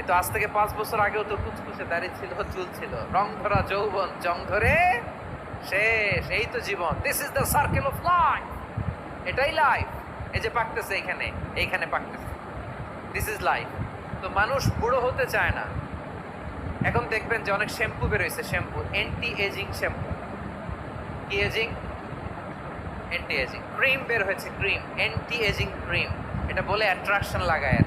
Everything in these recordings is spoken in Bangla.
এ তো আজ থেকে পাঁচ বছর আগেও তো কুচকুচে দাঁড়িয়ে ছিল, চুল ছিল। রং ধরা যৌবন, জং ধরে শেষ। এই তো জীবন। This is the circle of life এটাই লাইফ এই যে পাকতেছে এইখানে এইখানে পাকতেছে। দিস ইজ লাইফ তো মানুষ বুড়ো হতে চায় না। এখন দেখবেন যে অনেক শ্যাম্পু বেরোয়েছে শ্যাম্পু। Anti ageing shampoo. কি এজিং অ্যান্টি এজিং ক্রিম বের হয়েছে ক্রিম অ্যান্টি এজিং ক্রিম এটা বলে অ্যাট্রাকশন লাগায় আর।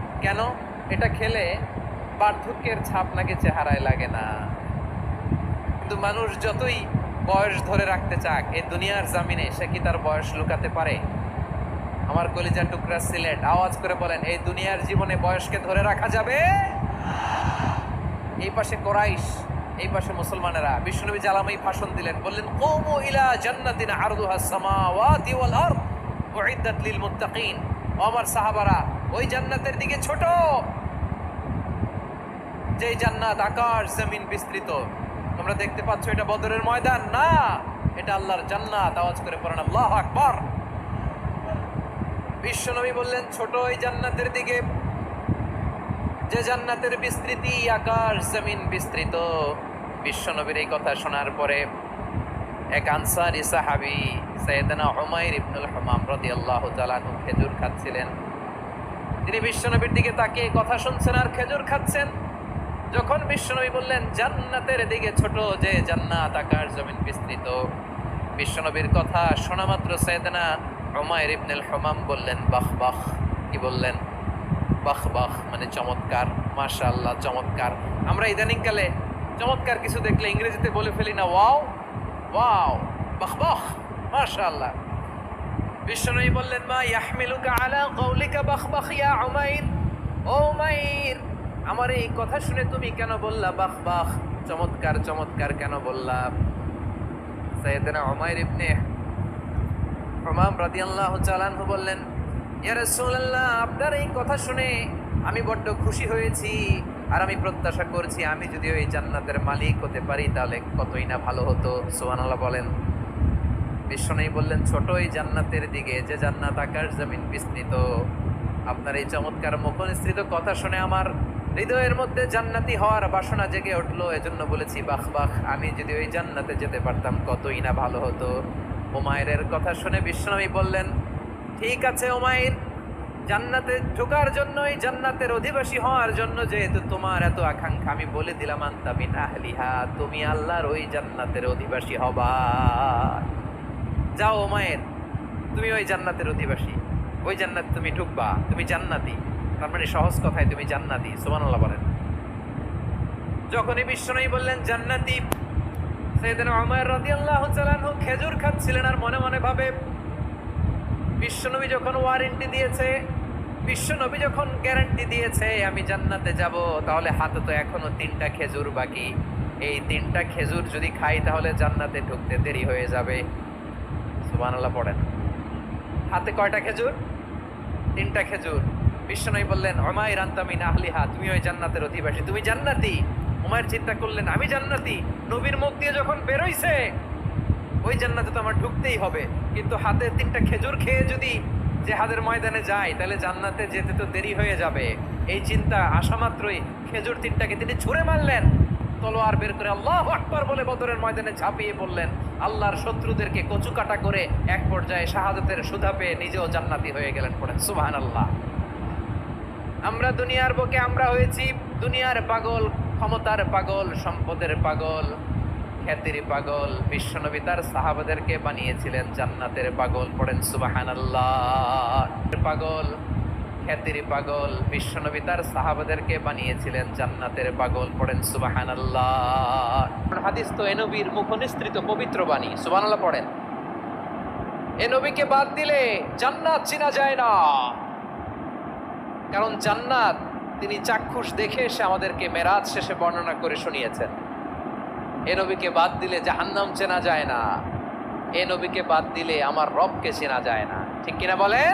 কেন? এটা খেলে বার্ধক্যের ছাপ নাকি চেহারায় লাগে না? কিন্তু মানুষ যতই বয়স ধরে রাখতে চাক, এই দুনিয়ার জামিনে সে কি তার বয়স লুকাতে পারে? আমার কলিজা টুকরা সিলেট, আওয়াজ করে বলেন, এই দুনিয়ার জীবনে বয়সকে ধরে রাখা যাবে? এই পাশে কোরাইশ, এই পাশে মুসলমানেরা, বিষ্ণুনবী জালামাই ভাষণ দিলেন, বললেন, কৌমু ইলা জান্নাতিন আরদুহা সামাওয়াতি ওয়াল আরদ, উইদ্দাত লিল মুত্তাকিন। আমার সাহাবারা ওই জান্নাতের দিকে ছোট। যেই জান্নাত আকাশ, জমিন বিস্তৃত। তোমরা দেখতে পাচ্ছ এটা বদরের ময়দান। না, এটা আল্লাহর জান্নাত। আওয়াজ করে পড়েন, আল্লাহ আকবার। বিশ্বনবী বললেন, ছোট ওই জান্নাতের দিকে। যে জান্নাতের বিস্তৃতি আকাশ, জমিন বিস্তৃত। বিশ্বনবীর এই কথা শোনার পরে এক আনসারি সাহাবি সৈয়দনা হুমায়ুর ইবনুল হামাম রাদিয়াল্লাহু আল্লাহ আনহু খেজুর খাচ্ছিলেন। তিনি বিশ্বনবীর দিকে তাকিয়ে কথা শুনছেন আর খেজুর খাচ্ছেন। যখন বিশ্বনবী বললেন, জান্নাতের দিকে ছোট যে জান্নাত আকার জমিন বিস্তৃত। বিশ্বনবীর কথা শোনা মাত্র সৈয়দনা হুমায়ুর ইবনুল হামাম বললেন, বাহ বাহ। কি বললেন? বাহ বাহ। মানে চমৎকার, মাশাআল্লাহ, চমৎকার। আমরা ইদানিংকালে চমৎকার কিছু দেখলে ইংরেজিতে বলে ফেলি না, ওয়াও ওয়াও। বাহ বাহ, মাশাআল্লাহ। বিশ্বনবী বললেন, মা ইয়াহমিলুকা আলা কওলিকা বাহ বাহ ইয়া উমাইর? ও উমাইর, আমার এই কথা শুনে তুমি কেন বললা বাহ চমৎকার চমৎকার কেন বললা? সাইয়েদনা উমাইর ইবনে হুমাম রাদিয়াল্লাহু তাআলা আনহু বললেন, ইয়া রাসূলুল্লাহ, আপনার এই কথা শুনে আমি বড্ড খুশি হয়েছি আর আমি প্রত্যাশা করছি আমি যদি ওই জান্নাতের মালিক হতে পারি তাহলে কতই না ভালো হতো? সুবহানাল্লাহ বলেন। বিশ্বনবী বললেন ছোট এই জান্নাতের দিকে, যে জান্নাত আকাশ জমিন বিস্তৃত। আপনার এই চমৎকার মুখনিসৃত কথা শুনে আমার হৃদয়ের মধ্যে জান্নাতি হওয়ার বাসনা জেগে উঠল। এজন্য বলেছি, বাহ বাহ, আমি যদি ওই জান্নাতে যেতে পারতাম, কতই না ভালো হতো। ওমায়ের কথা শুনে বিশ্বনবী বললেন, ঠিক আছে ওমায়ের জান্নাতে ঢোকার জন্য এই জান্নাতের অধিবাসী হওয়ার জন্য যেহেতু তোমার এত আকাঙ্ক্ষা, আমি বলে দিলাম আন্তামিন আহলিহা, তুমি আল্লাহর ওই জান্নাতের অধিবাসী হবা। যাও ওমায়ের তুমি ওই জান্নাতের অধিবাসী। ওই জান্নাত তুমি ঢুকবা তুমি জান্নাতি। তার মানে সহজ কথায় তুমি জান্নাতি, সুবহানাল্লাহ বলেন। যখনই বিশ্বনবী বললেন, জান্নাতি। সেদিন ওমর রাদিয়াল্লাহু তাআলা আনহু খেজুর খাচ্ছিলেন আর মনে মনে ভাবে, বিশ্বনবী যখন ওয়ারেন্টি দিয়েছে, বিশ্বনবী যখন গ্যারান্টি দিয়েছে, আমি জান্নাতে যাব, তাহলে হাতে তো এখনও তিনটা খেজুর বাকি। এই তিনটা খেজুর যদি খাই, তাহলে জান্নাতে ঢুকতে দেরি হয়ে যাবে। সুবহানাল্লাহ পড়েন। হাতে কয়টা খেজুর? তিনটা খেজুর। বিশ্বনবী বললেন অমায় রান্তামি নাহলিহা তুমি ওই জান্নাতের অধিবাসী। তুমি জান্নাতি। উমায়ের চিন্তা করলেন, আমি জান্নাতি। নবীর মুখ দিয়ে যখন বেরোইছে, ওই জান্নাতে তো আমার ঢুকতেই হবে। কিন্তু হাতে তিনটা খেজুর খেয়ে যদি যে জেহাদের ময়দানে যায়, তাহলে জান্নাতে যেতে তো দেরি হয়ে যাবে। এই চিন্তা আসা মাত্রই খেজুর তিনটাকে তিনি ছুঁড়ে মারলেন। তলোয়ার বের করে আল্লাহ আকবার বলে বদরের ময়দানে ঝাঁপিয়ে পড়লেন। আল্লাহর শত্রুদেরকে কচু কাটা করে এক পর্যায়ে শাহাদতের সুধা পেয়ে নিজেও জান্নাতি হয়ে গেলেন পড়েন। সুবাহান আল্লাহ আমরা দুনিয়ার বুকে আমরা হয়েছি দুনিয়ার পাগল, ক্ষমতার পাগল, সম্পদের পাগল, খ্যাতির পাগল, বিশ্বনবী তার সাহাবাদেরকে বানিয়েছিলেন জান্নাতের পাগল, পড়েন সুবাহান আল্লাহ পাগল খ্যাতির পাগল বিশ্বনবী তার সাহাবাদেরকে বানিয়েছিলেন জান্নাতের পাগল। পড়েন সুবাহান হাদিস তো এ নবীর মুখনিস্তৃত পবিত্র বাণী সুবাহ পড়েন। এ নবীকে বাদ দিলে জান্নাত চিনা যায় না। কারণ জান্নাত, তিনি চাক্ষুষ দেখে এসে আমাদেরকে মেরাজ শেষে বর্ণনা করে শুনিয়েছেন। এ নবীকে বাদ দিলে জাহান্নাম চেনা যায় না। এ নবীকে বাদ দিলে আমার রবকে চেনা যায় না। ঠিক কিনা বলেন?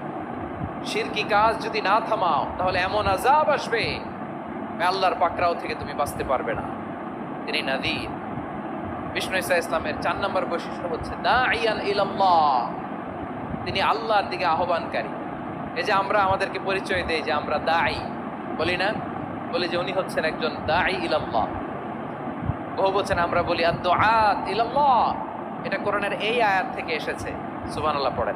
শিরকি কাজ যদি না থামাও, তাহলে এমন আজাব আসবে। আল্লাহর পাকরাও থেকে তুমি বাঁচতে পারবে না। তিনি নাদির বিষ্ণু ইসা ইসলামের চার নম্বর বৈশিষ্ট্য হচ্ছে তিনি আল্লাহর দিকে আহ্বানকারী। এই যে আমরা আমাদেরকে পরিচয় দেই যে আমরা দাই বলি না? বলি যে উনি হচ্ছেন একজন দাই ইলাল্লাহ। বহু বলছেন আমরা বলি আদ ইলাল্লাহ। এটা কোরআনের এই আয়াত থেকে এসেছে। সুবহানাল্লাহ পড়েন।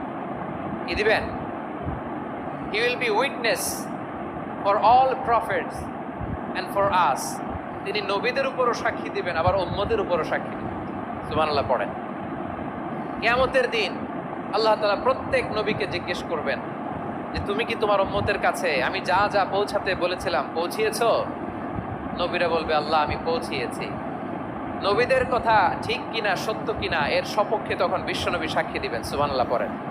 কি দিবেন? He will be witness for all prophets and for us তিনি নবীদের উপরও সাক্ষী দিবেন, আবার উম্মদের উপরও সাক্ষী দিবেন। সুবহানাল্লাহ, পড়েন। কিয়ামতের দিন আল্লাহ তালা প্রত্যেক নবীকে জিজ্ঞেস করবেন যে, তুমি কি তোমার উম্মতের কাছে, আমি যা যা পৌঁছাতে বলেছিলাম, পৌঁছিয়েছো? নবীরা বলবে, আল্লাহ, আমি পৌঁছিয়েছি। নবীদের কথা ঠিক কিনা, সত্য কিনা, এর সপক্ষে তখন বিশ্বনবী সাক্ষী দিবেন। সুবহানাল্লাহ, পড়েন।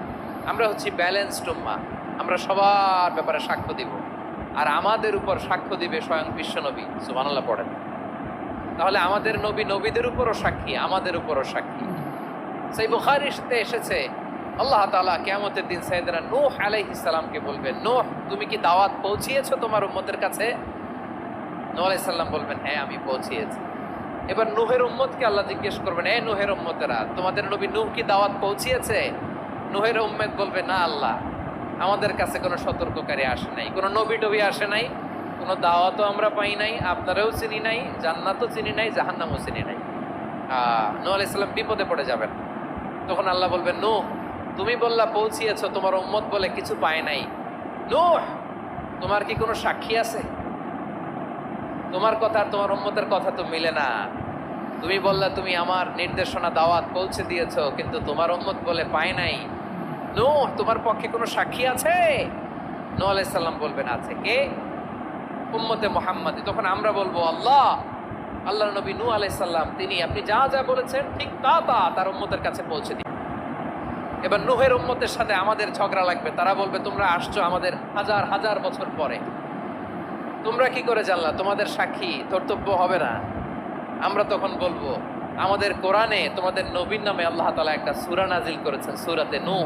আমরা হচ্ছি ব্যালেন্সড উম্মা। আমরা সবার ব্যাপারে সাক্ষ্য দিব। আর আমাদের উপর সাক্ষ্য দিবে স্বয়ং বিশ্বনবী সুবহান আল্লাহ পড়েন। তাহলে আমাদের নবী নবীদের উপরও সাক্ষী, আমাদের উপরও সাক্ষী। সেই বুখারিতে এসেছে, আল্লাহ তাআলা কিয়ামতের দিন সাইয়েদনা নূহ আলাইহিস সালামকে বলবেন, নূহ, তুমি কি দাওয়াত পৌঁছিয়েছো তোমার উম্মতের কাছে? নূহ আলাইহিস সালাম বলবেন হ্যাঁ আমি পৌঁছিয়েছি। এবার নূহের উম্মতকে আল্লাহ জিজ্ঞেস করবেন, এ নূহের উম্মতেরা, তোমাদের নবী নুহ কি দাওয়াত পৌঁছিয়েছে? নূহের উম্মত বলবে, না আল্লাহ, আমাদের কাছে কোনো সতর্ককারী আসে নাই, কোনো নবী টবি আসে নাই, কোনো দাওয়াতও আমরা পাই নাই, আপনারাও চিনি নাই, জান্নাতও চিনি নাই, জাহান্নামও চিনি নাই। নূহ আলাইহিস বিপদে পড়ে যাবেন। তখন আল্লাহ বলবেন নো তুমি বললা পৌঁছিয়েছো, তোমার উম্মত বলে কিছু পায় নাই। নূহ, তোমার কি কোনো সাক্ষী আছে? তোমার কথা আর তোমার উম্মতের কথা তো মিলে না। তুমি বললা, তুমি আমার নির্দেশনা, দাওয়াত পৌঁছে দিয়েছ, কিন্তু তোমার উম্মত বলে পায় নাই। নূহ, তোমার পক্ষে কোনো সাক্ষী আছে? নূহ আলাইহিস সালাম বলবেন, আছে কে? উম্মতে মোহাম্মদী। তখন আমরা বলব, আল্লাহ আল্লাহ নবী নু আলাইহিস সালাম, তিনি আপনি যা যা বলেছেন, ঠিক তা তা তার উম্মতের কাছে পৌঁছে দিন। এবার নুহের উম্মতের সাথে আমাদের ঝগড়া লাগবে। তারা বলবে, তোমরা আসছো আমাদের হাজার হাজার বছর পরে। তোমরা কি করে জানলা? তোমাদের সাক্ষী কর্তব্য হবে না। আমরা তখন বলব, আমাদের কোরআনে তোমাদের নবীর নামে আল্লাহ তালা একটা সুরা নাজিল করেছেন, সুরাতে নূহ।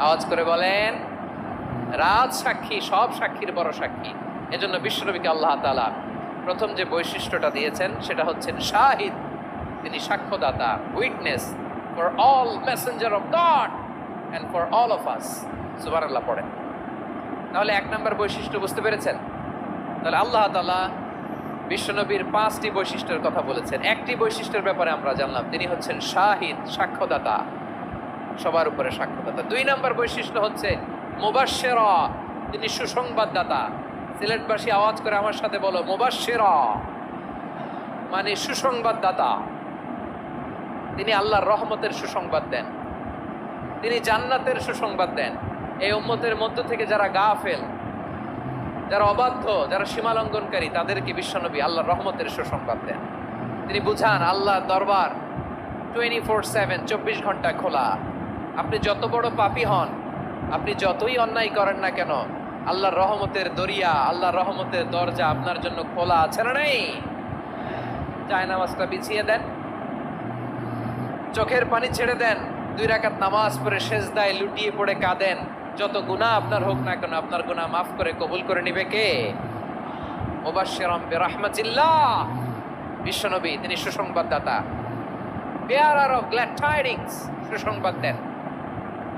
আওয়াজ করে বলেন, রাজ সাক্ষী, সব সাক্ষীর বড় সাক্ষী। এজন্য বিশ্বনবীকে আল্লাহ তালা প্রথম যে বৈশিষ্ট্যটা দিয়েছেন, সেটা হচ্ছেন শাহিদ। তিনি সাক্ষ্যদাতা witness for all messenger of God and for all of us সুবার আল্লাহ পড়েন। তাহলে এক নম্বর বৈশিষ্ট্য বুঝতে পেরেছেন? তাহলে আল্লাহ তালা বিশ্বনবীর পাঁচটি বৈশিষ্ট্যের কথা বলেছেন। একটি বৈশিষ্ট্যের ব্যাপারে আমরা জানলাম, তিনি হচ্ছেন শাহিদ, সাক্ষ্যদাতা। সবার উপরে সাক্ষ্যদাতা। দুই নম্বর বৈশিষ্ট্য হচ্ছে মুবাশেরা তিনি সুসংবাদদাতা। সিলেটবাসী আওয়াজ করে আমার সাথে বলো মুবাশেরা মানে সুসংবাদদাতা। তিনি আল্লাহর রহমতের সুসংবাদ দেন। তিনি জান্নাতের সুসংবাদ দেন। এই উম্মতের মধ্য থেকে যারা গাফেল, যারা অবাধ্য, যারা সীমালঙ্ঘনকারী, তাদেরকে বিশ্বনবী আল্লাহর রহমতের সুসংবাদ দেন। তিনি বুঝান, আল্লাহর দরবার টোয়েন্টি ফোর সেভেন চব্বিশ ঘণ্টা খোলা। আপনি যত বড় পাপী হন, আপনি যতই অন্যায় করেন না কেন, আল্লাহর রহমতের দরিয়া, আল্লাহর রহমতের দরজা আপনার জন্য খোলা আছে না নেই? চায় নামাজটা বিছিয়ে দেন, চোখের পানি ছেড়ে দেন, দুই রাকাত নামাজ পড়ে দায় লুটিয়ে পড়ে কাঁদেন, যত গুনাহ আপনার হোক না কেন, আপনার গুনাহ মাফ করে কবুল করে নিবে কে? বিশ্বনবী, তিনি সুসংবাদদাতা। বেয়ারার অফ গ্ল্যাড সুসংবাদ দেন।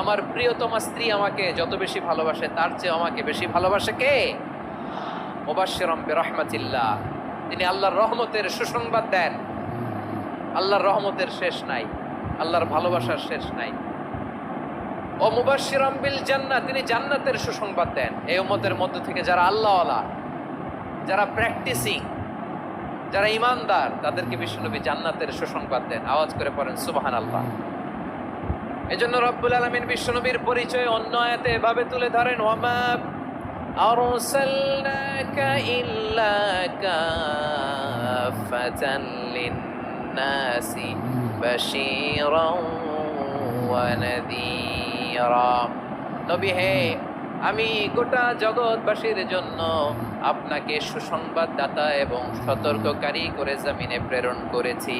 আমার প্রিয়তমা স্ত্রী আমাকে যত বেশি ভালোবাসে, তার চেয়ে আমাকে বেশি ভালোবাসে কে? মুবাশশিরাম বিরহমাতিল্লাহ। তিনি আল্লাহর রহমতের সুসংবাদ দেন। আল্লাহর রহমতের শেষ নাই, আল্লাহর ভালোবাসার শেষ নাই। ও মুবাশশিরাম বিল জান্নাত তিনি জান্নাতের সুসংবাদ দেন। এই উম্মতের মধ্য থেকে যারা আল্লাহওয়ালা, যারা প্র্যাকটিসিং যারা ইমানদার, তাদেরকে বিশ্বনবী জান্নাতের সুসংবাদ দেন। আওয়াজ করে পড়েন সুবাহান আল্লাহ এজন্য রব্বুল আলমিন বিশ্বনবীর পরিচয় অন্য আয়াতে এভাবে তুলে ধরেন ওয়ামা أرسلناك إلا كافة للناس بشيرا ونذيرا নবী হে আমি গোটা জগৎবাসীর জন্য আপনাকে সুসংবাদদাতা এবং সতর্ককারী করে জামিনে প্রেরণ করেছি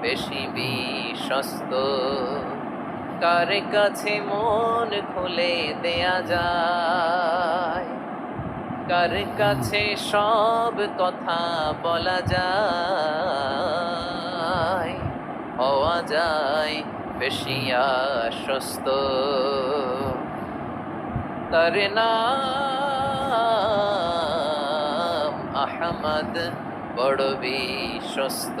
বেশি বিশ্বস্ত। কার কাছে মন খুলে দেয়া যায়? কার কাছে সব কথা বলা যায়? হওয়া যায় বেশি আশ্বস্ত। তার নাম আহমদ, বড় বিশ্বস্ত।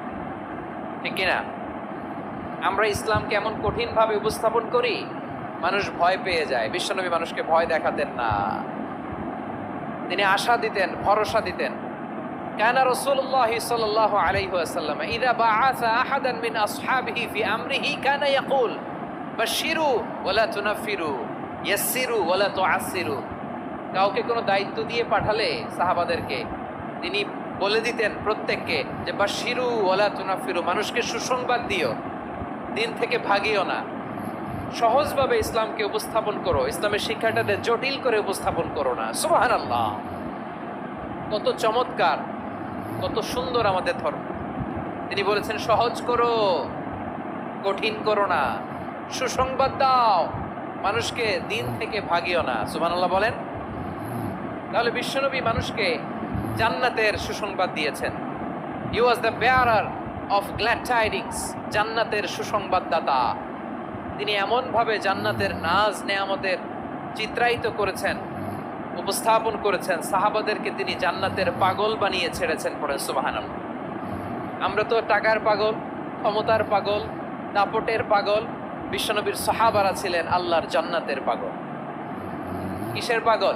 ঠিক কিনা? আমরা ইসলামকে এমন কঠিনভাবে উপস্থাপন করি, মানুষ ভয় পেয়ে যায়। বিশ্বনবী মানুষকে ভয় দেখাতেন না। তিনি আশা দিতেন, ভরসা দিতেন। কানা রসুল্লাহ সাল্লাহ আলাইহি আসাল্লাম ইদা বা আসা আহাদান মিন আসহাবিহি ফি আমরিহি কানা ইয়াকুল বাশিরু ওয়ালা তুনাফিরু ইয়াসসিরু ওয়ালা তুআসসিরু। কাউকে কোনো দায়িত্ব দিয়ে পাঠালে সাহাবাদেরকে, তিনি বলে দিতেন প্রত্যেককে যে বাশিরু ওলা তুনাফিরু, মানুষকে সুসংবাদ দিও। দিন থেকে ভাগিও না। সহজভাবে ইসলামকে উপস্থাপন করো। ইসলামের শিক্ষাটাতে জটিল করে উপস্থাপন করো না। সুবাহান আল্লাহ কত চমৎকার, কত সুন্দর আমাদের ধর্ম। তিনি বলেছেন, সহজ করো, কঠিন করো না। সুসংবাদ দাও। মানুষকে দিন থেকে ভাগিও না। সুবহানাল্লাহ বলেন। তাহলে বিশ্বনবী মানুষকে জান্নাতের সুসংবাদ দিয়েছেন। You was the bearer of glad tidings জান্নাতের সুসংবাদদাতা। তিনি এমনভাবে জান্নাতের নাজ নেয়ামতের চিত্রায়িত করেছেন, উপস্থাপন করেছেন, সাহাবাদেরকে তিনি জান্নাতের পাগল বানিয়ে ছেড়েছেন পরে সুবাহান আমরা তো টাকার পাগল, ক্ষমতার পাগল, দাপটের পাগল, বিশ্বনবীর সাহাবারা ছিলেন আল্লাহর জান্নাতের পাগল। কিসের পাগল?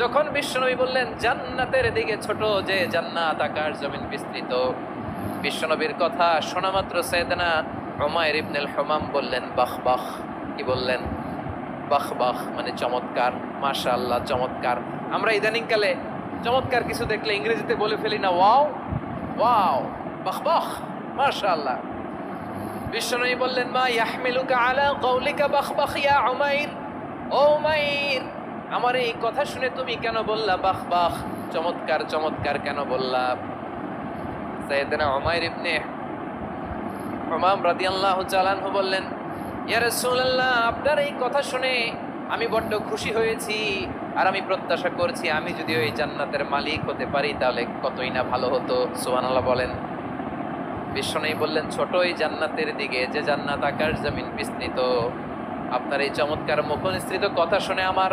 যখন বিশ্বনবী বললেন, জান্নাতের দিকে ছোট যে জান্নাত আকাশ জমিন বিস্তৃত। বিশ্বনবীর কথা শোনা মাত্র সৈয়দনা হুমায়ুর ইবনুল হুমাম বললেন, বাহ বাহ। কি বললেন? বাহ বাহ মানে চমৎকার মাশা আল্লাহ চমৎকার। আমরা ইদানিংকালে চমৎকার কিছু দেখলে ইংরেজিতে বলে ফেলি না, ওয়াও ওয়াও, বাহ বাহ মাশা আল্লাহ বিশ্বনবী বললেন, মা ইয়াহমিলুকা আলা কৌলিকা বাহ বাহ ইয়া উমাইর। ও উমাইর আমার এই কথা শুনে তুমি কেন বললা, বাহ বাহ, চমৎকার চমৎকার কেন বললা? সাইয়েদনা উমাইর ইবনে হুমাম রাদিয়াল্লাহু চালানহু বললেন, ইয়া রাসূলুল্লাহ, আপনার এই কথা শুনে আমি বড্ড খুশি হয়েছি আর আমি প্রত্যাশা করছি আমি যদি ওই জান্নাতের মালিক হতে পারি তাহলে কতই না ভালো হতো। সুবহানাল্লাহ বলেন। বিশ্বনবী বললেন, ছোট এই জান্নাতের দিকে, যে জান্নাত আকাশ, জমিন বিস্তৃত, আপনার এই চমৎকার মুখনিসৃত কথা শুনে আমার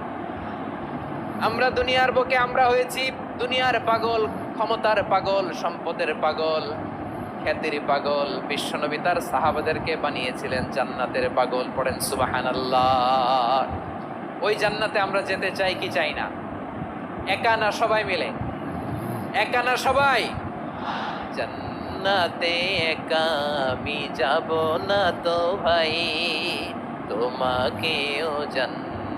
আমরা দুনিয়ার বুকে আমরা হয়েছি দুনিয়ার পাগল, ক্ষমতার পাগল, সম্পদের পাগল, খ্যাতির পাগল। বিশ্বনবী তার সাহাবাদেরকে বানিয়েছিলেন জান্নাতের পাগল। পড়েন সুবাহান আল্লাহ ওই জান্নাতে আমরা যেতে চাই কি চাই না? একা না সবাই মিলে? একা না সবাই? জান্নাতে একা আমি যাব না তো ভাই। তোমাকেও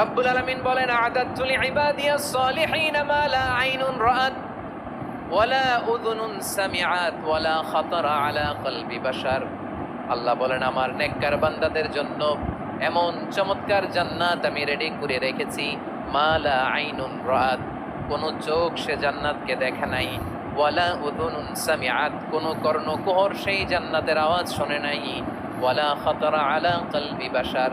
রব্বুল আলামিন বলেন, আদাতু লিইবাদিয়াস সালিহিন মা লা আইনুন রাআত ওয়ালা উযুনুন সামিআত ওয়ালা খাতারা আলা কলবি বাশার। আল্লাহ বলেন, আমার নেককার বান্দাদের জন্য এমন চমৎকার জান্নাত আমি রেডি করে রেখেছি, মা লা আইনুন রাআত। কোন চোখ সে জান্নাতকে দেখে নাই ওয়ালা উযুনুন সামিআত। কোন কর্ণকুহর সেই জান্নাতের আওয়াজ শোনে নাই ওয়ালা খাতারা আলা কলবি বাশার।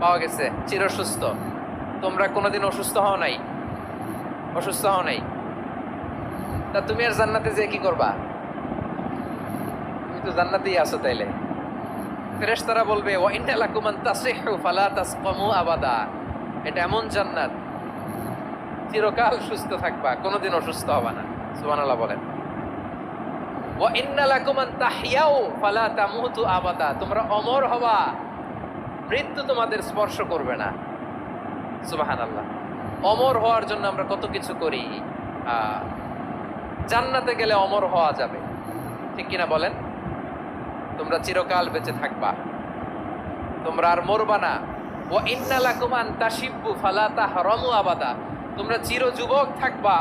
পাওয়া গেছে, চির সুস্থ। তোমরা কোনোদিন অসুস্থ হও নাই। অসুস্থ হও নাই। তা তুমি আর জান্নাতে যে কি করবা? তুমি তো জান্নাতেই আছো তাইলে। ফেরেশতারা বলবে, ওয়া ইন্না লাকুম আন তাসিহু ফালা তাসকামু আবাদা। এটা এমন জান্নাত। চিরকাল সুস্থ থাকবা, কোনোদিন অসুস্থ হবা না। সুবহানাল্লাহ বলেন। ওয়া ইন্না লাকুম আন তাহইয়াউ ফালা তামুতু আবাদা। তোমরা অমর হবা। মৃত্যু তোমাদের স্পর্শ করবে না। সুবহানাল্লাহ। অমর হওয়ার জন্য আমরা কত কিছু করি জান্নাতে গেলে অমর হওয়া যাবে। ঠিক কিনা বলেন? তোমরা চিরকাল বেঁচে থাকবা। তোমরা আর মরবা না। ও ইন্নালাকুমান তাসিব্বু ফালা তাহরামু আবাদা। তোমরা চির যুবক থাকবা।